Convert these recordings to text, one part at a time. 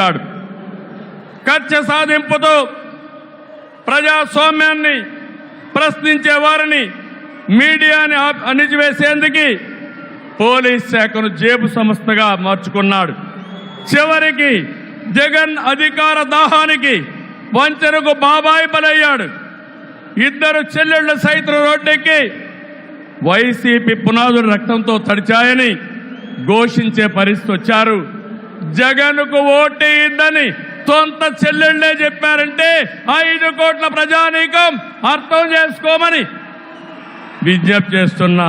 చేశాడు కక్ష సాధింపుతో ప్రజాస్వామ్యాన్ని ప్రశ్నించే వారిని మీడియాని అణిచివేసేందుకు పోలీస్ శాఖను జేబు సంస్థగా మార్చుకున్నాడు. చివరికి జగన్ అధికార దాహానికి వంచనకు బాబాయి బలయ్యాడు. ఇద్దరు చెల్లెళ్ళు సైతం రోడ్డెక్కి వైసీపీ పునాదులు రక్తంతో తడిచాయని ఘోషించే పరిస్థితి వచ్చారు. జగన్కు ఓటేయిందని సొంత చెల్లెళ్ళే చెప్పారంటే ఐదు కోట్ల ప్రజానీకం అర్థం చేసుకోమని విజ్ఞప్తి చేస్తున్నా.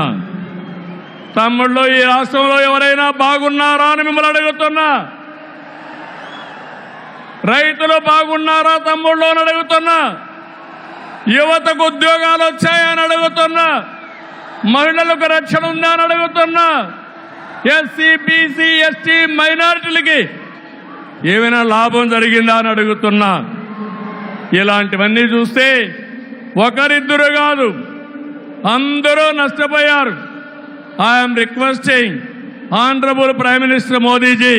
తమ్ముళ్ళు ఈ రాష్ట్రంలో ఎవరైనా బాగున్నారా అని మిమ్మల్ని అడుగుతున్నా. రైతులు బాగున్నారా తమ్ముళ్ళు అని అడుగుతున్నా. యువతకు ఉద్యోగాలు వచ్చాయని అడుగుతున్నా. మహిళలకు రక్షణ ఉందా అని అడుగుతున్నా. ఎస్సీ బీసీ ఎస్టీ మైనారిటీలకి ఏమైనా లాభం జరిగిందా అని అడుగుతున్నా. ఇలాంటివన్నీ చూస్తే ఒకరిద్దరు కాదు అందరూ నష్టపోయారు. I'm requesting honourable prime minister Modiji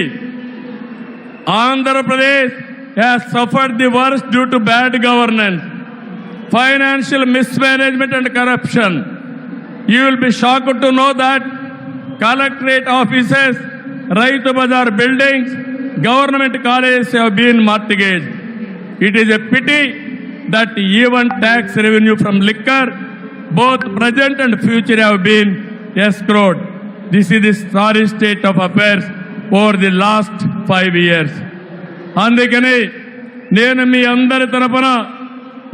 Andhra Pradesh has suffered the verse due to bad governance financial mismanagement and corruption you will be shock to know that collectorate offices Rythu Bazar buildings government colleges mortgage it is a PT that even tax revenue from liquor both present and future have been ఎస్క్రోడ్ this is the sorry state of affairs over the last five years అందుకని నేను మీ అందరి తరఫున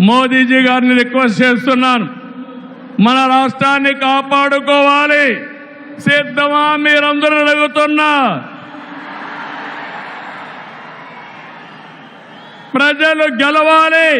మోదీజీ గారిని request చేస్తున్నాను. మన రాష్ట్రాన్ని కాపాడుకోవాలి. సిద్ధమా మీరందరూ అడుగుతున్నా. ప్రజలు గెలవాలి.